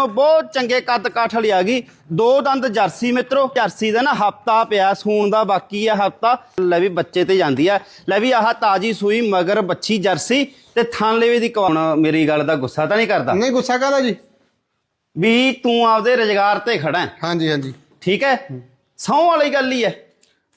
ਕੰਨੋਂ ਬਹੁਤ ਚੰਗੇ ਕੱਦ ਕਾਠ ਵਾਲੀ ਆ ਗਈ। ਦੋ ਦੰਦ ਜਰਸੀ ਮਿੱਤਰੋ ਜਰਸੀ ਦਾ ਨਾ ਹਫਤਾ ਪਿਆ ਸੂਣ ਦਾ ਬਾਕੀ ਆ ਹਫਤਾ। ਲੈ ਵੀ ਬੱਚੇ ਤੇ ਜਾਂਦੀ ਆ। ਲੈ ਵੀ ਆਹ ਤਾਜੀ ਸੂਈ ਮਗਰ ਬੱਚੀ ਜਰਸੀ ਤੇ ਥਣ ਲੈਵੇ ਦੀ ਕੌਣ ਮੇਰੀ ਗੱਲ ਦਾ ਗੁੱਸਾ ਤਾਂ ਨਹੀਂ ਕਰਦਾ। ਨਹੀਂ ਗੁੱਸਾ ਕਾਹਦਾ ਜੀ? ਵੀ ਤੂੰ ਆਪਦੇ ਰੁਜ਼ਗਾਰ ਤੇ ਖੜਾ ਹੈ। ਹਾਂਜੀ ਹਾਂਜੀ। ਠੀਕ ਹੈ? ਸਹੁੰ ਵਾਲੀ ਗੱਲ ਹੀ ਹੈ।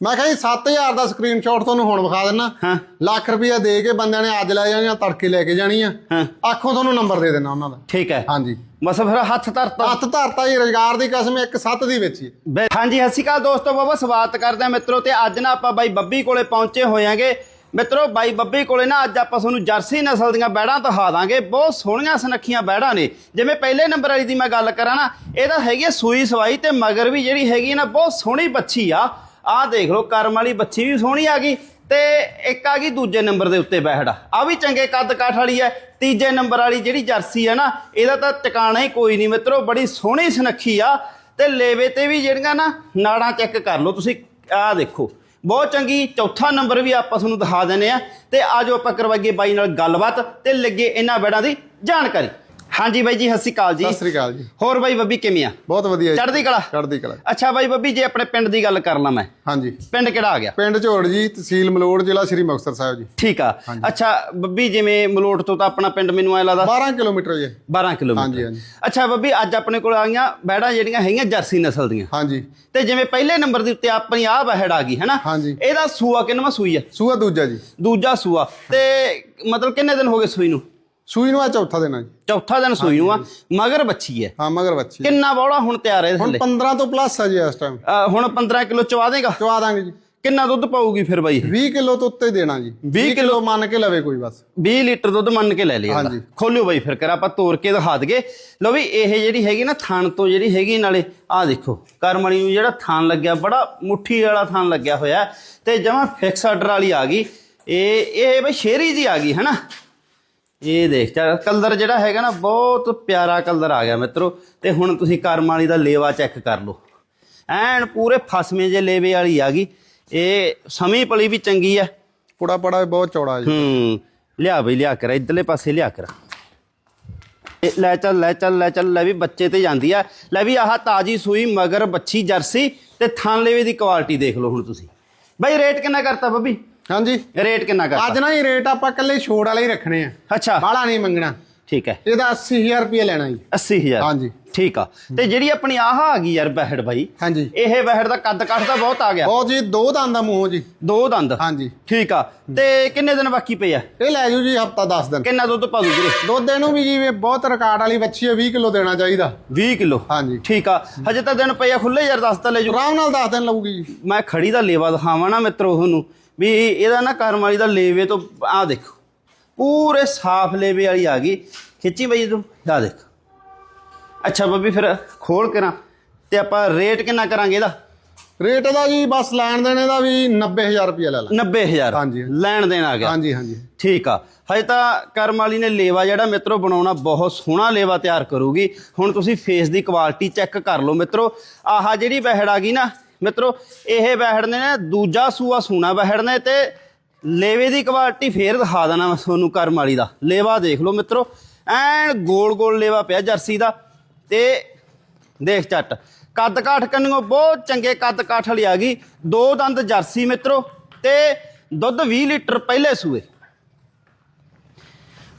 ਮੈਂ ਕਿਹਾ ਜੀ 7000 ਦਾ ਸਕਰੀਨਸ਼ਾਟ ਤੁਹਾਨੂੰ ਹੁਣ ਵਿਖਾ ਦਿੰਨਾ। ਹਾਂ। ਲੱਖ ਰੁਪਇਆ ਦੇ ਕੇ ਬੰਦਿਆਂ ਨੇ ਅੱਜ ਲੈ ਜਾਣੀ ਆ ਤੜਕੇ ਲੈ ਕੇ ਜਾਣੀ ਆ। ਹਾਂ। ਆਖੋ ਤੁਹਾਨੂੰ ਨੰਬਰ ਦੇ ਦੇਣਾ ਉਹਨਾਂ ਦਾ। ਠੀਕ ਹੈ। ਹਾਂਜੀ। ਬਸ ਫਿਰ ਹੱਥ ਧਰਤਾ। ਹੱਥ ਧਰਤਾ ਜੀ ਰੁਜ਼ਗਾਰ ਦੀ ਕਸਮ ਇੱਕ ਸੱਤ ਦੀ ਵਿੱਚ ਹੀ। ਹਾਂਜੀ ਸਤਿ ਸ਼੍ਰੀ ਅਕਾਲ ਦੋਸਤੋ ਬਾਬਾ ਸਵਾਗਤ ਕਰਦੇ ਆ ਮਿੱਤਰੋ ਤੇ ਅੱਜ ਨਾ ਆਪਾਂ ਬਾਈ ਬੱਬੀ ਕੋਲੇ ਪਹੁੰਚੇ ਹੋਇਆਂਗੇ ਮਿੱਤਰੋ ਬਾਈ ਬੱਬੀ ਕੋਲੇ ਨਾ ਅੱਜ ਆਪਾਂ ਤੁਹਾਨੂੰ ਜਰਸੀ ਨਸਲ ਦੀਆਂ ਬੈੜਾਂ ਦਿਖਾ ਦਾਂਗੇ। ਬਹੁਤ ਸੋਹਣੀਆਂ ਸੁਨੱਖੀਆਂ ਬੈੜਾਂ ਨੇ। ਜਿਵੇਂ ਪਹਿਲੇ ਨੰਬਰ ਵਾਲੀ ਦੀ ਮੈਂ ਗੱਲ ਕਰਾਂ ਨਾ ਇਹਦਾ ਹੈਗੀ ਸੂਈ ਸਵਾਈ ਤੇ ਮਗਰ ਵੀ ਜਿਹੜੀ ਹੈਗੀ ਨਾ ਬਹੁਤ ਸੋਹਣੀ ਬੱਚੀ ਆ। ਆਹ ਦੇਖ ਲਓ, ਕਰਮ ਵਾਲੀ ਬੱਚੀ ਵੀ ਸੋਹਣੀ ਆ ਗਈ ਤੇ ਇੱਕ ਆ ਗਈ ਦੂਜੇ ਨੰਬਰ ਦੇ ਉੱਤੇ ਬੈਹੜਾ ਆ। ਵੀ ਚੰਗੇ ਕੱਦ ਕਾਠ ਵਾਲੀ ਹੈ ਤੀਜੇ ਨੰਬਰ ਵਾਲੀ ਜਿਹੜੀ ਜਰਸੀ ਹੈ ਨਾ, ਇਹਦਾ ਤਾਂ ਟਿਕਾਣਾ ਹੀ ਕੋਈ ਨਹੀਂ ਮਿੱਤਰੋ, ਬੜੀ ਸੋਹਣੀ ਸੁਨੱਖੀ ਆ। ਤੇ ਲੇਵੇ ਤੇ ਵੀ ਜਿਹੜੀਆਂ ਨਾ, ਨਾੜਾਂ ਚੈੱਕ ਕਰ ਲਓ ਤੁਸੀਂ, ਆਹ ਦੇਖੋ। ਬਹੁਤ ਚੰਗੀ, ਚੌਥਾ ਨੰਬਰ ਵੀ ਆਪਾਂ ਤੁਹਾਨੂੰ ਦਿਖਾ ਦਿੰਨੇ ਆ। ਤੇ ਆਜੋ ਆਪਾਂ ਕਰਵਾਈਏ ਬਾਈ ਨਾਲ ਗੱਲਬਾਤ ਤੇ ਲੱਗੇ ਇਹਨਾਂ ਬੈੜਾਂ ਦੀ ਜਾਣਕਾਰੀ। ਹਾਂਜੀ ਬਾਈ ਜੀ ਸਤਿ ਸ਼੍ਰੀ ਅਕਾਲ ਜੀ। ਸਤਿ ਸ੍ਰੀ ਅਕਾਲ ਜੀ। ਹੋਰ ਬਾਈ ਬੱਬੀ ਕਿਵੇਂ ਆ? ਬਹੁਤ ਵਧੀਆ ਜੀ। ਚੜ੍ਹਦੀ ਕਲਾ? ਚੜ੍ਹਦੀ ਕਲਾ। ਅੱਛਾ ਬਾਈ ਬੱਬੀ ਜੇ ਆਪਣੇ ਪਿੰਡ ਦੀ ਗੱਲ ਕਰ ਲਾਂ ਮੈਂ। ਹਾਂਜੀ। ਪਿੰਡ ਕਿਹੜਾ ਆ ਗਿਆ? ਪਿੰਡ ਝੋੜ ਜੀ ਤਹਿਸੀਲ ਮਲੋੜ ਜ਼ਿਲ੍ਹਾ ਸ੍ਰੀ ਮੁਕਤਸਰ ਸਾਹਿਬ ਜੀ। ਠੀਕ ਆ। ਅੱਛਾ ਬੱਬੀ ਜਿਵੇਂ ਮਲੋਟ ਤੋਂ ਤਾਂ ਆਪਣਾ ਪਿੰਡ ਮੈਨੂੰ ਐ ਲੱਗਦਾ 12 ਕਿਲੋਮੀਟਰ ਜੀ। 12 ਕਿਲੋਮੀਟਰ। ਹਾਂਜੀ ਹਾਂਜੀ। ਅੱਛਾ ਬੱਬੀ ਅੱਜ ਆਪਣੇ ਕੋਲ ਆ ਗਈਆਂ ਬੈੜਾਂ ਜਿਹੜੀਆਂ ਹੈਗੀਆਂ ਜਰਸੀ ਨਸਲ ਦੀਆਂ। ਹਾਂਜੀ। ਤੇ ਜਿਵੇਂ ਪਹਿਲੇ ਨੰਬਰ ਦੇ ਉੱਤੇ ਆਪਣੀ ਆਹ ਬਹਿੜ ਆ ਗਈ ਹੈਨਾ। ਇਹਦਾ ਸੂਆ ਕਿੰਨਵਾਂ ਸੂਈ ਆ? ਸੂਆ ਦੂਜਾ ਜੀ। ਦੂਜਾ ਸੂਆ। ਤੇ ਮਤਲਬ ਕਿੰਨੇ ਦਿਨ ਹੋ ਗਏ ਸੂਈ ਨੂੰ? ਸੂਈ ਨੂੰ ਆ ਚੌਥਾ ਦੇਣਾ ਜੀ। ਚੌਥਾ ਦਿਨ ਸੂਈ ਨੂੰ ਆ ਮਗਰ ਬੱਚੀ ਹੈ। ਹਾਂ ਮਗਰ ਬੱਚੀ ਕਿੰਨਾ ਬੌੜਾ ਹੁਣ ਤਿਆਰ ਹੈ ਇਹਦੇ ਹੁਣ ਥੱਲੇ 15 ਤੋਂ ਪਲੱਸ ਆ ਜੀ ਇਸ ਟਾਈਮ ਹੁਣ 15 ਕਿਲੋ ਚਵਾ ਦੇਗਾ? ਚਵਾ ਦਾਂਗੇ ਜੀ। ਕਿੰਨਾ ਦੁੱਧ ਪਾਊਗੀ ਫਿਰ ਬਾਈ 20 ਕਿਲੋ ਤੋਂ ਉੱਤੇ ਦੇਣਾ ਜੀ। 20 ਕਿਲੋ ਮੰਨ ਕੇ ਲਵੇ ਕੋਈ ਬਸ। 20 ਲੀਟਰ ਦੁੱਧ ਮੰਨ ਕੇ ਲੈ ਲਿਆ ਹਾਂਜੀ। ਖੋਲਿਓ ਬਾਈ ਫਿਰ ਕਰ ਆਪਾਂ ਤੋੜ ਕੇ ਦਿਖਾ ਦਈਏ। ਲੋ ਵੀ ਇਹ ਜਿਹੜੀ ਹੈਗੀ ਨਾ ਥਣ ਤੋਂ ਜਿਹੜੀ ਹੈਗੀ ਨਾਲੇ ਆਹ ਦੇਖੋ ਕਰਮਣੀ ਨੂੰ ਜਿਹੜਾ ਥਣ ਲੱਗਿਆ ਬੜਾ ਮੁੱਠੀ ਵਾਲਾ ਥਣ ਲੱਗਿਆ ਹੋਇਆ ਹੈ। ਤੇ ਜਮਾ ਫਿਕਸ ਆਰਡਰ ਵਾਲੀ ਆ ਗਈ। ਇਹ ਇਹ ਬਈ ਸ਼ੇਰੀ ਜੀ ਆ ਗਈ ਹੈਨਾ? ਇਹ ਦੇਖ ਚਾ ਕਲਰ ਜਿਹੜਾ ਹੈਗਾ ਨਾ ਬਹੁਤ ਪਿਆਰਾ ਕਲਰ ਆ ਗਿਆ ਮਿੱਤਰੋ। ਤੇ ਹੁਣ ਤੁਸੀਂ ਕਰਮ ਵਾਲੀ ਦਾ ਲੇਵਾ ਚੈੱਕ ਕਰ ਲਓ। ਐਨ ਪੂਰੇ ਫਸਵੇਂ ਜੇ ਲੇਵੇ ਵਾਲੀ ਆ ਗਈ। ਇਹ ਸਮੀ ਪਲੀ ਵੀ ਚੰਗੀ ਆ। ਪੁੜਾ ਪੜਾ ਬਹੁਤ ਚੌੜਾ ਜੀ। ਹੂੰ ਲਿਆ ਬਈ ਲਿਆ ਕਰ ਇਧਰਲੇ ਪਾਸੇ ਲਿਆ ਕਰ। ਲੈ ਚੱਲ ਲੈ ਚੱਲ ਲੈ ਚੱਲ ਲੈ ਵੀ ਬੱਚੇ ਤੇ ਜਾਂਦੀ ਆ। ਲੈ ਵੀ ਆਹ ਤਾਜੀ ਸੂਈ ਮਗਰ ਬੱਚੀ ਜਰਸੀ ਤੇ ਥਣ ਲੇਵੇ ਦੀ ਕੁਆਲਿਟੀ ਦੇਖ ਲਓ ਹੁਣ ਤੁਸੀਂ। ਬਈ ਰੇਟ ਕਿੰਨਾ ਕਰਤਾ ਬੱਬੀ ਹਾਂਜੀ। ਰੇਟ ਕਿੰਨਾ ਕਰਤਾ? ਅੱਜ ਨਾ ਹੀ ਰੇਟ ਆਪਾਂ ਇਕੱਲੇ ਛੋੜ ਵਾਲੇ ਹੀ ਰੱਖਣੇ ਆ। ਅੱਛਾ। ਬਾਹਲਾ ਨਹੀਂ ਮੰਗਣਾ। ਠੀਕ ਹੈ। ਇਹਦਾ 80000 ਰੁਪਏ ਲੈਣਾ ਜੀ। 80000 ਹਾਂਜੀ। ਠੀਕ ਆ। ਤੇ ਜਿਹੜੀ ਆਪਣੀ ਆਹ ਆ ਗਈ ਯਾਰ ਬਹਿੜ ਬਾਈ ਹਾਂਜੀ। ਇਹ ਬਹਿੜ ਦਾ ਕੱਦ ਕੱਟ ਤਾਂ ਬਹੁਤ ਆ ਗਿਆ। ਬਹੁਤ ਜੀ ਦੋ ਦੰਦ ਦਾ ਮੂੰਹ ਜੀ। ਦੋ ਦੰਦ? ਹਾਂਜੀ। ਠੀਕ ਆ। ਤੇ ਕਿੰਨੇ ਦਿਨ ਬਾਕੀ ਪਏ ਆ? ਇਹ ਲੈ ਜੂ ਜੀ ਹਫਤਾ 10 ਦਿਨ। ਕਿੰਨਾ ਦੁੱਧ ਪਾ ਦੂ ਵੀਰੇ? ਦੁੱਧ ਇਹਨੂੰ ਵੀ ਜੀ ਬਹੁਤ ਰਿਕਾਰਡ ਵਾਲੀ ਬੱਚੀ ਹੈ 20 ਕਿਲੋ ਦੇਣਾ ਚਾਹੀਦਾ। 20 ਕਿਲੋ? ਹਾਂਜੀ। ਠੀਕ ਆ। ਹਜੇ ਤਾਂ ਦਿਨ ਪਏ ਆ ਖੁੱਲੇ ਯਾਰ ਦੱਸ ਤਾਂ ਲੈ ਜੂ ਆਰਾਮ ਨਾਲ 10 ਦਿਨ ਲਊਗੀ ਜੀ। ਮੈਂ ਖੜੀ ਦਾ ਲੇਵਾ ਦਿਖਾਵਾਂ ਨਾ ਮਿੱਤਰੋ ਤੁਹਾਨੂੰ। ਵੀ ਇਹਦਾ ਨਾ ਕਰਮ ਵਾਲੀ ਦਾ ਲੇਵੇ ਤੋਂ ਆਹ ਦੇਖੋ। ਪੂਰੇ ਸਾਫ਼ ਲੇਵੇ ਵਾਲੀ ਆ ਗਈ। ਖਿੱਚੀ ਬਈ ਤੂੰ ਆ ਦੇਖ। ਅੱਛਾ ਬੱਬੀ ਫਿਰ ਖੋਲ ਕੇ ਨਾ ਤੇ ਆਪਾਂ ਰੇਟ ਕਿੰਨਾ ਕਰਾਂਗੇ ਇਹਦਾ? ਰੇਟ ਦਾ ਜੀ ਬਸ ਲੈਣ ਦੇਣੇ ਦਾ ਵੀ 90000 ਰੁਪਏ ਲੈ ਲਾ। 90000 ਹਾਂਜੀ। ਲੈਣ ਦੇਣ ਆ ਗਿਆ। ਹਾਂਜੀ ਹਾਂਜੀ। ਠੀਕ ਆ। ਹਜੇ ਤਾਂ ਕਰਮ ਵਾਲੀ ਨੇ ਲੇਵਾ ਜਿਹੜਾ ਮਿੱਤਰੋ ਬਣਾਉਣਾ ਬਹੁਤ ਸੋਹਣਾ ਲੇਵਾ ਤਿਆਰ ਕਰੂਗੀ। ਹੁਣ ਤੁਸੀਂ ਫੇਸ ਦੀ ਕੁਆਲਿਟੀ ਚੈੱਕ ਕਰ ਲਓ ਮਿੱਤਰੋ। ਆਹ ਜਿਹੜੀ ਬਹਿੜ ਆ ਗਈ ਨਾ ਮਿੱਤਰੋ, ਇਹ ਬਹਿੜ ਨੇ ਨਾ ਦੂਜਾ ਸੂਆ ਸੂਣਾ ਬਹਿੜ ਨੇ ਤੇ ਲੇਵੇ ਦੀ ਕੁਆਲਿਟੀ ਫੇਰ ਦਿਖਾ ਦੇਣਾ ਤੁਹਾਨੂੰ ਕਰਮ ਵਾਲੀ ਦਾ। ਲੇਵਾ ਦੇਖ ਲਓ ਮਿੱਤਰੋ ਐਨ ਗੋਲ ਗੋਲ ਲੇਵਾ ਪਿਆ ਜਰਸੀ ਦਾ ਤੇ ਦੇਖ ਚੱਟ ਕੱਦ ਕਾਠ ਕੰਨਿਓ ਬਹੁਤ ਚੰਗੇ ਕੱਦ ਕਾਠ ਵਾਲੀ ਆ ਗਈ, ਦੋ ਦੰਦ ਜਰਸੀ ਮਿੱਤਰੋ ਤੇ ਦੁੱਧ 20 ਲੀਟਰ ਪਹਿਲੇ ਸੂਏ।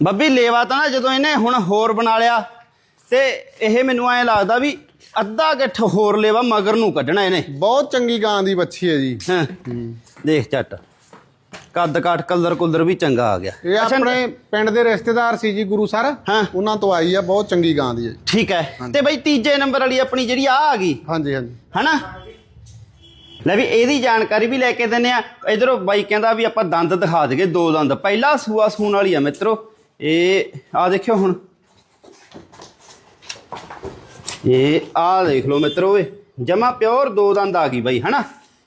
ਬੱਬੀ ਲੇਵਾ ਤਾਂ ਨਾ ਜਦੋਂ ਇਹਨੇ ਹੁਣ ਹੋਰ ਬਣਾ ਲਿਆ ਤੇ ਇਹ ਮੈਨੂੰ ਐਂ ਲੱਗਦਾ ਵੀ ਅੱਧਾ ਗਿੱਠ ਹੋਰ ਲੇਵਾ ਮਗਰ ਨੂੰ ਕੱਢਣਾ ਇਹਨੇ। ਬਹੁਤ ਚੰਗੀ ਗਾਂ ਦੀ ਬੱਚੀ ਹੈ ਜੀ। ਹਾਂ? ਦੇਖ ਝੱਟ। ਕੱਦ ਕਾਠ ਕਲਰ ਕੁਲਰ ਵੀ ਚੰਗਾ ਆ ਗਿਆ। ਇਹ ਆਪਣੇ ਪਿੰਡ ਦੇ ਰਿਸ਼ਤੇਦਾਰ ਸੀ ਜੀ ਗੁਰੂ ਸਰ। ਹਾਂ। ਉਹਨਾਂ ਤੋਂ ਆਈ ਆ ਬਹੁਤ ਚੰਗੀ ਗਾਂ ਦੀ ਹੈ ਜੀ। ਠੀਕ ਹੈ। ਤੇ ਬਈ ਤੀਜੇ ਨੰਬਰ ਵਾਲੀ ਆਪਣੀ ਜਿਹੜੀ ਆ ਆ ਗਈ? ਹਾਂਜੀ ਹਾਂਜੀ। ਹਨਾ? ਲੈ ਵੀ ਇਹਦੀ ਜਾਣਕਾਰੀ ਵੀ ਲੈ ਕੇ ਦਿੰਨੇ ਆ। ਇਧਰੋਂ ਬਾਈ ਕਹਿੰਦਾ ਵੀ ਆਪਾਂ ਦੰਦ ਦਿਖਾ ਦਈਏ ਦੋ ਦੰਦ। ਪਹਿਲਾ ਸੂਆ ਸੂਣ ਵਾਲੀ ਆ ਮਿੱਤਰੋ। ਇਹ ਆ ਦੇਖਿਓ ਹੁਣ। ਇਹ ਆ ਦੇਖ ਲਓ ਮਿੱਤਰੋ ਓਏ ਜਮਾ ਪਿਓਰ ਦੋ ਦੰਦ ਆ ਗਈ ਬਾਈ ਹਨਾ?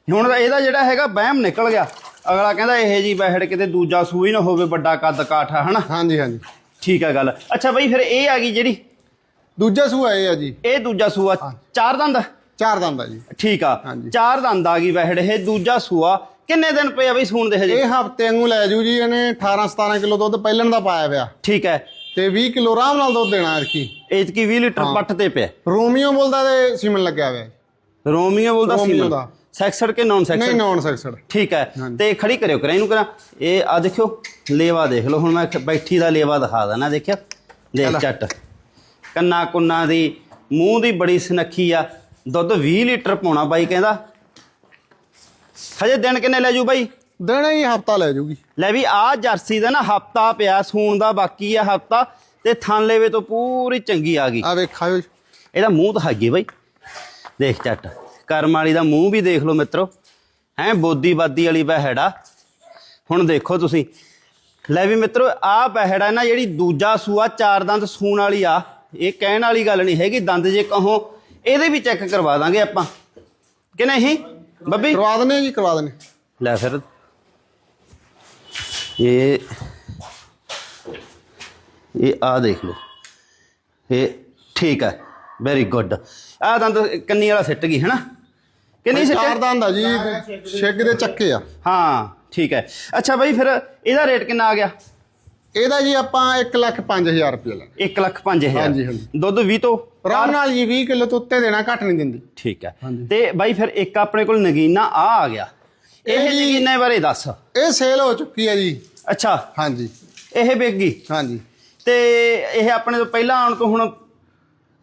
ਹੁਣ ਇਹਦਾ ਜਿਹੜਾ ਹੈਗਾ ਵਹਿਮ ਨਿਕਲ ਗਿਆ। ਅਗਲਾ ਕਹਿੰਦਾ ਇਹ ਜੀ ਬਹਿੜ ਕਿਤੇ ਦੂਜਾ ਸੂਈ ਨਾ ਹੋਵੇ ਵੱਡਾ ਕੱਦ ਕਾਠਾ ਹਨਾ? ਹਾਂਜੀ ਹਾਂਜੀ। ਠੀਕ ਆ ਗੱਲ। ਅੱਛਾ ਬਾਈ ਫਿਰ ਇਹ ਆ ਗਈ ਜਿਹੜੀ? ਦੂਜਾ ਸੂਆ ਇਹ ਆ ਜੀ। ਇਹ ਦੂਜਾ ਸੂਆ ਚਾਰ ਦੰਦ? ਚਾਰ ਦੰਦ ਆ ਜੀ। ਠੀਕ ਆ। ਚਾਰ ਦੰਦ ਆ ਗਈ ਵਹਿੜ ਇਹ ਦੂਜਾ ਸੂਆ। ਕਿੰਨੇ ਦਿਨ ਪਏ ਆ ਬਈ ਸੂਣ ਦੇ ਹਜੇ? ਇਹ ਹਫ਼ਤੇ ਵਾਂਗੂ ਲੈ ਜੂ ਜੀ ਇਹਨੇ 18 17 ਕਿਲੋ ਦੁੱਧ ਪਹਿਲਣ ਦਾ ਪਾਇਆ ਪਿਆ। ਠੀਕ ਹੈ। ਤੇ 20 ਕਿਲੋ ਆਰਾਮ ਨਾਲ ਦੁੱਧ ਦੇਣਾ ਇਰਕੀ ਏਜ ਕੀ 20 ਲੀਟਰ ਪੱਠ ਤੇ ਪਿਆ। ਰੋਮੀਓ ਬੋਲਦਾ ਤੇ ਸੀਮਨ ਲੱਗਿਆ ਹੋਇਆ। ਰੋਮੀਓ ਬੋਲਦਾ ਸੀਮਨ। ਸੈਕਸਡ ਕੇ ਨਾਨ ਨਹੀਂ ਸੈਕਸਡ ਨੌਨ ਸੈਕਸਡ ਠੀਕ ਹੈ। ਤੇ ਖੜੀ ਕਰਿਓ ਕਰਾਂ ਇਹਨੂੰ ਕਰਾਂ। ਇਹ ਆ ਦੇਖਿਓ ਲੇਵਾ ਦੇਖ ਲਓ। ਹੁਣ ਮੈਂ ਬੈਠੀ ਦਾ ਲੇਵਾ ਦਿਖਾ ਦਣਾ ਦੇਖਿਆ ਦੇਖ ਚੱਟ ਕੰਨਾ ਕੁੰਨਾ ਦੀ ਮੂੰਹ ਦੀ ਬੜੀ ਸੁਨੱਖੀ ਆ। ਦੁੱਧ 20 ਲੀਟਰ ਪਾਉਣਾ ਬਾਈ ਕਹਿੰਦਾ। ਹਜੇ ਦਿਨ ਕਿੰਨੇ ਲੈ ਜੂ ਬਾਈ? ਦੇਣਾ ਹੀ ਹਫਤਾ ਲੈ ਜੂਗੀ। ਲੈ ਵੀ ਆ ਜਰਸੀ ਦਾ ਨਾ ਹਫਤਾ ਪਿਆ ਸੂਣ ਦਾ ਬਾਕੀ ਆ ਹਫਤਾ ਤੇ ਥਣ ਲੇਵੇ ਤੋਂ ਪੂਰੀ ਚੰਗੀ ਆ ਗਈ। ਆ ਵੇਖਾਓ ਇਹਦਾ ਮੂੰਹ ਦਿਖਾਈਏ ਬਾਈ। ਦੇਖ ਚੱਟ ਕਰਮ ਵਾਲੀ ਦਾ ਮੂੰਹ ਵੀ ਦੇਖ ਲਓ ਮਿੱਤਰੋ। ਹੈ ਬੋਦੀ ਬਾਦੀ ਵਾਲੀ ਬਹਿੜਾ। ਹੁਣ ਦੇਖੋ ਤੁਸੀਂ। ਲੈ ਵੀ ਮਿੱਤਰੋ ਆਹ ਬਹਿੜਾ ਨਾ ਜਿਹੜੀ ਦੂਜਾ ਸੂਆ ਚਾਰ ਦੰਦ ਸੂਣ ਵਾਲੀ ਆ ਇਹ ਕਹਿਣ ਵਾਲੀ ਗੱਲ ਨਹੀਂ ਹੈਗੀ ਦੰਦ ਜੇ ਕਹੋ ਇਹਦੇ ਵੀ ਚੈੱਕ ਕਰਵਾ ਦਾਂਗੇ ਆਪਾਂ। ਕਿ ਨਹੀਂ? ਬੱਬੀ? ਕਰਵਾ ਦਨੇ ਜੀ ਕਰਵਾ ਦਨੇ ਲੈ ਫਿਰ ਇਹ ਇਹ ਆ ਦੇਖ ਲਓ ਇਹ ਠੀਕ ਹੈ ਵੈਰੀ ਗੁੱਡ ਆ ਦੰਦ ਕੰਨੀ ਵਾਲਾ ਸਿੱਟ ਗਈ ਹੈਨਾ ਕਿ ਨਹੀਂ ਚਾਰ ਦੰਦ ਆ ਜੀ ਛਿੱਗ ਦੇ ਚੱਕੇ ਆ ਹਾਂ ਠੀਕ ਹੈ ਅੱਛਾ ਬਈ ਫਿਰ ਇਹਦਾ ਰੇਟ ਕਿੰਨਾ ਆ ਗਿਆ ਇਹਦਾ ਜੀ ਆਪਾਂ 1 ਲੱਖ 5000 ਰੁਪਏ ਲੈ 1 ਲੱਖ 5000 ਹਾਂਜੀ, ਹਾਂਜੀ। ਦੁੱਧ 20 ਤੋਂ ਆਰਾਮ ਨਾਲ ਜੀ 20 ਕਿਲੋ ਤੋਂ ਉੱਤੇ ਦੇਣਾ ਘੱਟ ਨਹੀਂ ਦਿੰਦੀ ਠੀਕ ਹੈ ਤੇ ਬਾਈ ਫਿਰ ਇੱਕ ਆਪਣੇ ਕੋਲ ਨਗੀਨਾ ਆ ਆ ਗਿਆ ਇਹ ਜੀ- ਨਗੀਨੇ ਬਾਰੇ ਦੱਸ? ਇਹ ਸੇਲ ਹੋ ਚੁੱਕੀ ਹੈ ਜੀ। ਅੱਛਾ। ਹਾਂਜੀ। ਇਹ ਵਿਕ ਗਈ? ਹਾਂਜੀ। ਤੇ ਇਹ ਆਪਣੇ ਤੋਂ ਪਹਿਲਾਂ ਆਉਣ ਤੋਂ ਹੁਣ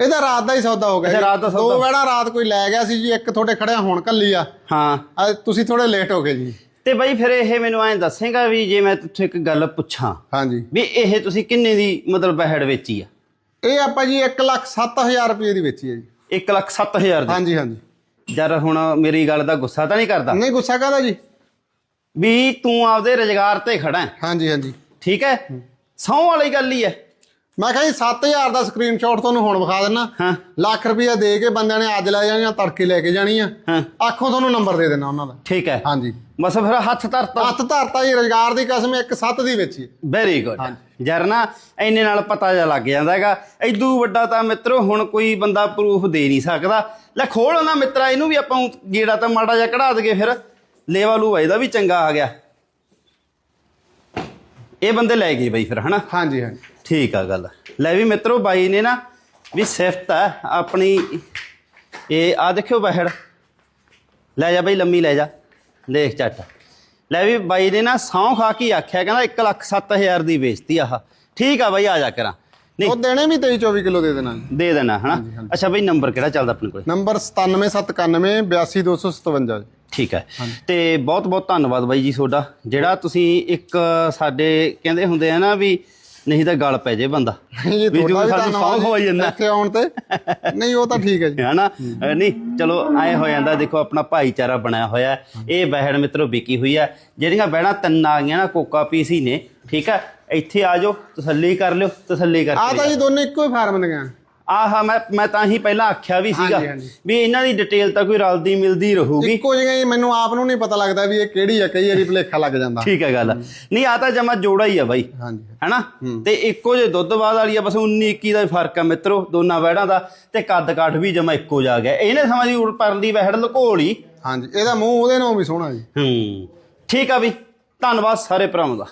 ਇਹਦਾ ਰਾਤ ਦਾ ਹੀ ਸੌਦਾ ਹੋ ਗਿਆ ਅੱਛਾ, ਜੀ। ਰਾਤ ਦਾ ਸੌਦਾ। ਦੋ ਵੇੜਾ ਰਾਤ ਕੋਈ ਲੈ ਗਿਆ ਸੀ ਜੀ ਇੱਕ ਤੁਹਾਡੇ ਖੜਿਆ ਹੁਣ ਕੱਲੀ ਆ। ਹਾਂ। ਅੱਜ ਤੁਸੀਂ ਥੋੜੇ ਲੇਟ ਹੋ ਗਏ ਜੀ। ਤੇ ਬਾਈ ਫਿਰ ਇਹ ਮੈਨੂੰ ਐਂ ਦੱਸੇਗਾ ਵੀ ਜੇ ਮੈਂ ਤੁੱਥੇ ਇੱਕ ਗੱਲ ਪੁੱਛਾਂ ਹਾਂਜੀ। ਵੀ ਇਹ ਤੁਸੀਂ ਕਿੰਨੇ ਦੀ ਮਤਲਬ ਬਹਿੜ ਵੇਚੀ ਆ? ਇਹ ਆਪਾਂ ਜੀ 1 ਲੱਖ 7000 ਰੁਪਏ ਦੀ ਵੇਚੀ ਹੈ ਜੀ। 1 ਲੱਖ 7000 ਦੀ? ਹਾਂਜੀ ਹਾਂਜੀ। ਯਾਰ ਹੁਣ ਮੇਰੀ ਗੱਲ ਦਾ ਗੁੱਸਾ ਤਾਂ ਨਹੀਂ ਕਰਦਾ? ਨਹੀਂ ਗੁੱਸਾ ਕਾਹਦਾ ਜੀ? ਵੀ ਤੂੰ ਆਪਦੇ ਰੁਜ਼ਗਾਰ ਤੇ ਖੜਾ ਹੈ। ਹਾਂਜੀ ਹਾਂਜੀ। ਠੀਕ ਹੈ? ਸਹੁੰ ਵਾਲੀ ਗੱਲ ਹੀ ਹੈ। ਮੈਂ ਕਿਹਾ ਜੀ 7000 ਦਾ ਸਕਰੀਨਸ਼ਾਟ ਤੁਹਾਨੂੰ ਹੁਣ ਵਿਖਾ ਦਿੰਨਾ। ਹਾਂ। ਲੱਖ ਰੁਪਇਆ ਦੇ ਕੇ ਬੰਦਿਆਂ ਨੇ ਅੱਜ ਲੈ ਜਾਣੀਆਂ ਤੜਕੇ ਲੈ ਕੇ ਜਾਣੀਆਂ ਹਾਂ। ਆਖੋ ਤੁਹਾਨੂੰ ਨੰਬਰ ਦੇ ਦੇਣਾ ਉਹਨਾਂ ਦਾ। ਠੀਕ ਹੈ। ਹਾਂਜੀ। ਬਸ ਫਿਰ ਹੱਥ ਧਰਤਾ ਹੱਥ ਧਰਤਾ ਜੀ ਰੁਜ਼ਗਾਰ ਦੀ ਕਸਮ ਇੱਕ ਸੱਤ ਦੀ ਵੇਚੀ ਵੈਰੀ ਗੁੱਡ ਯਾਰ ਨਾ ਇੰਨੇ ਨਾਲ ਪਤਾ ਜਾ ਲੱਗ ਜਾਂਦਾ ਹੈਗਾ। ਐਦੂ ਵੱਡਾ ਤਾਂ ਮਿੱਤਰੋ ਹੁਣ ਕੋਈ ਬੰਦਾ ਪ੍ਰੂਫ ਦੇ ਨਹੀਂ ਸਕਦਾ। ਲੈ ਖੋਲ ਨਾ ਮਿੱਤਰਾ ਇਹਨੂੰ ਵੀ ਆਪਾਂ ਗੇੜਾ ਤਾਂ ਮਾੜਾ ਜਿਹਾ ਕਢਾ ਦਗੇ ਫਿਰ। ਲੇਵਾ ਲੂਵਾ ਇਹਦਾ ਵੀ ਚੰਗਾ ਆ ਗਿਆ। ਇਹ ਬੰਦੇ ਲੈ ਗਏ ਬਈ ਫਿਰ ਹਨਾ? ਹਾਂਜੀ ਹਾਂਜੀ। ਠੀਕ ਆ ਗੱਲ। ਲੈ ਵੀ ਮਿੱਤਰੋ ਬਾਈ ਨੇ ਨਾ ਵੀ ਸਿਫਤ ਆ ਆਪਣੀ ਇਹ ਆ ਦੇਖਿਓ ਬਹਿੜ। ਲੈ ਜਾ ਬਈ ਲੰਮੀ ਲੈ ਜਾ। ਦੇਖ ਚੱਟ ਲੈ ਵੀ ਬਾਈ ਨੇ ਨਾ ਸੌਂ ਖਾ ਕੇ ਆਖਿਆ ਕਹਿੰਦਾ 1 ਲੱਖ 7000 ਦੀ ਵੇਚਤੀ ਆਹ। ਠੀਕ ਆ ਬਾਈ ਆ ਜਾ ਕਰਾਂ। ਨਹੀਂ। ਉਹ ਦੇਣੇ ਵੀ 23 24 ਕਿਲੋ ਦੇ ਦੇਣਾ। ਜੀ ਦੇ ਦੇਣਾ ਹਨਾ? ਅੱਛਾ ਬਈ ਨੰਬਰ ਕਿਹੜਾ ਚੱਲਦਾ ਆਪਣੇ ਕੋਲ? ਨੰਬਰ 97791 82257 ਜੀ ਠੀਕ ਹੈ। ਤੇ ਬਹੁਤ ਬਹੁਤ ਧੰਨਵਾਦ ਬਾਈ ਜੀ ਤੁਹਾਡਾ ਜਿਹੜਾ ਤੁਸੀਂ ਇੱਕ ਸਾਡੇ ਕਹਿੰਦੇ ਹੁੰਦੇ ਆ ਨਾ ਵੀ ਨਹੀਂ ਤਾਂ ਗਲ ਪੈ ਜੇ ਬੰਦਾ। ਨਹੀਂ ਵੀ ਸਾਨੂੰ ਸੌਂ ਖਵਾਈ ਜਾਂਦਾ। ਇੱਥੇ ਆਉਣ ਤੇ। ਨਹੀਂ ਉਹ ਤਾਂ ਠੀਕ ਹੈ ਜੀ। ਹਨਾ? ਨਹੀਂ ਚਲੋ ਐ ਹੋ ਜਾਂਦਾ ਦੇਖੋ ਆਪਣਾ ਭਾਈਚਾਰਾ ਬਣਿਆ ਹੋਇਆ। ਇਹ ਬਹਿੜ ਮਿੱਤਰੋ ਵਿਕੀ ਹੋਈ ਹੈ। ਜਿਹੜੀਆਂ ਬਹਿੜਾਂ ਤਿੰਨ ਆ ਗਈਆਂ ਨਾ ਕੋਕਾ ਪੀਸੀ ਨੇ। ਠੀਕ ਹੈ? ਇੱਥੇ ਆ ਜਾਓ ਤਸੱਲੀ ਕਰ ਲਿਓ ਤਸੱਲੀ ਆ ਕਰਕੇ ਤਾਂ ਜੀ ਦੋਨੇ ਇੱਕੋ ਹੀ ਫਾਰਮ ਦੀਆਂ ਆਹਾ ਮੈਂ ਮੈਂ ਤਾਂ ਹੀ ਪਹਿਲਾਂ ਆਖਿਆ ਵੀ ਸੀਗਾ ਹਾਂਜੀ, ਹਾਂਜੀ। ਵੀ ਇਹਨਾਂ ਦੀ ਡਿਟੇਲ ਤਾਂ ਕੋਈ ਰਲਦੀ ਮਿਲਦੀ ਰਹੂਗੀ। ਇੱਕੋ ਜਿਹੀਆਂ ਹੀ ਮੈਨੂੰ ਆਪ ਨੂੰ ਨਹੀਂ ਪਤਾ ਲੱਗਦਾ ਵੀ ਇਹ ਕਿਹੜੀ ਆ ਕਈ ਵਾਰੀ ਭੁਲੇਖਾ ਲੱਗ ਜਾਂਦਾ। ਠੀਕ ਹੈ ਗੱਲ। ਨਹੀਂ ਆ ਤਾਂ ਜਮਾ ਜੋੜਾ ਹੀ ਆ ਬਾਈ। ਹਾਂਜੀ। ਹੈਨਾ? ਤੇ ਇੱਕੋ ਜੇ ਦੁੱਧ ਬਾਦ ਵਾਲੀ ਆ ਬਸ 19 21 ਦਾ ਹੀ ਫ਼ਰਕ ਆ ਮਿੱਤਰੋ ਦੋਨਾਂ ਵਹਿੜਾਂ ਦਾ। ਤੇ ਕੱਦ ਕਾਠ ਵੀ ਜਮਾ ਇੱਕੋ ਜਾ ਗਿਆ। ਇਹਨੇ ਸਮਾਂ ਦੀ ਉੜ ਪਰਲੀ ਵਹਿੜ ਲਕੋਲੀ ਹਾਂਜੀ ਇਹਦਾ ਮੂੰਹ ਉਹਦੇ ਨਾਲ ਵੀ ਸੋਹਣਾ ਜੀ। ਹੂੰ। ਠੀਕ ਆ ਵੀ ਧੰਨਵਾਦ ਸਾਰੇ ਭਰਾਵਾਂ ਦਾ।